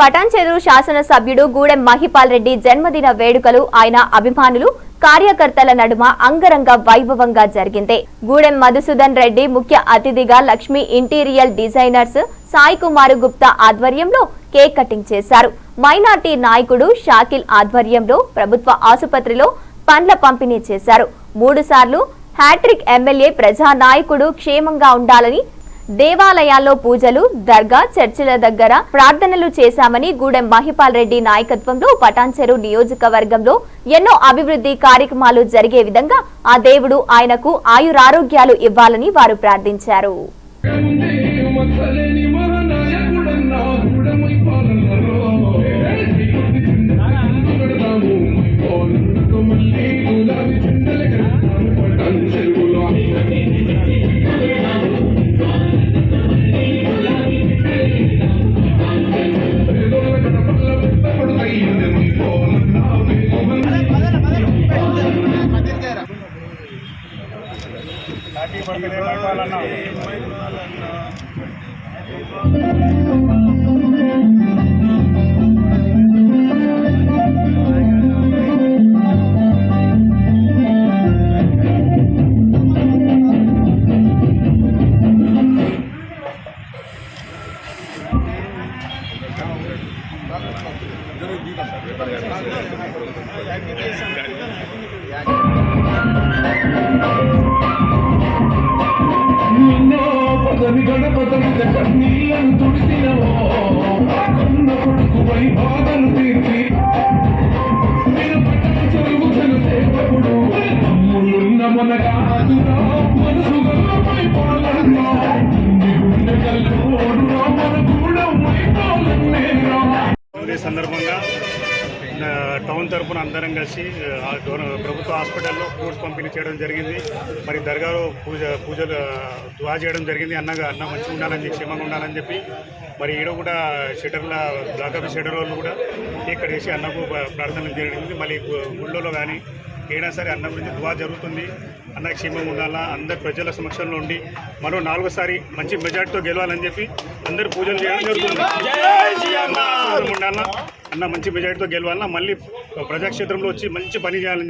పటాన్చెరు శాసనసభ్యుడు గూడెం మహిపాల్ రెడ్డి జన్మదిన వేడుకలు ఆయన అభిమానులు కార్యకర్తల నడుమ అంగరంగ వైభవంగా జరిగింది. గూడెం మధుసూదన్ రెడ్డి ముఖ్య అతిథిగా లక్ష్మీ ఇంటీరియల్ డిజైనర్స్ సాయి కుమార్ గుప్తా ఆధ్వర్యంలో కేక్ కటింగ్ చేశారు. మైనార్టీ నాయకుడు షాకిల్ ఆధ్వర్యంలో ప్రభుత్వ ఆసుపత్రిలో పండ్ల పంపిణీ చేశారు. మూడు సార్లు హ్యాట్రిక్ ఎమ్మెల్యే ప్రజా నాయకుడు క్షేమంగా ఉండాలని దేవాలయాల్లో పూజలు దర్గా చర్చిల దగ్గర ప్రార్థనలు చేశామని గూడెం మహిపాల్ రెడ్డి నాయకత్వంలో పటాన్చెరు నియోజకవర్గంలో ఎన్నో అభివృద్ధి కార్యక్రమాలు జరిగే విధంగా ఆ దేవుడు ఆయనకు ఆయురారోగ్యాలు ఇవ్వాలని వారు ప్రార్థించారు. హ్యాపీ బర్త్డే మహిపాలన్న నిన్నో పదని గణపతని తుడిసినవో కన్న కొడుకు వై బాధలు తీర్చి నేను పట్టణ సేవకుడు మనసుగా పాలన్నా గుండె కల్లోడురా మన ఈ సందర్భంగా టౌన్ తరఫున అందరం కలిసి ప్రభుత్వ హాస్పిటల్లో ఫ్రూట్స్ పంపిణీ చేయడం జరిగింది. మరి దర్గాలో పూజ పూజలు దువా చేయడం జరిగింది. అన్నగా అన్న మంచిగా ఉండాలని చెప్పి క్షేమంగా ఉండాలని చెప్పి. మరి ఈడ కూడా షటర్ల బ్లాక్ ఆఫీస్ షటర్ వాళ్ళు కూడా ఇక్కడ వేసి అన్నకు ప్రార్థన ప్రార్థనలు జరిగింది. మళ్ళీ గు- గుళ్ళలో కానీ ఏదైనా సరే అన్న గురించి దువా జరుగుతుంది. అన్న క్షేమంగా ఉండాలా? అందరు ప్రజల సమక్షంలో ఉండి మరో నాలుగోసారి మంచి మెజార్టీతో గెలవాలని చెప్పి అందరు పూజలు చేయడం జరుగుతుంది అన్న. ఉండాలా? అన్న మంచి మెజార్టీతో గెలవాలన్నా మళ్ళీ ప్రజాక్షేత్రంలో వచ్చి మంచి పని చేయాలని చెప్పి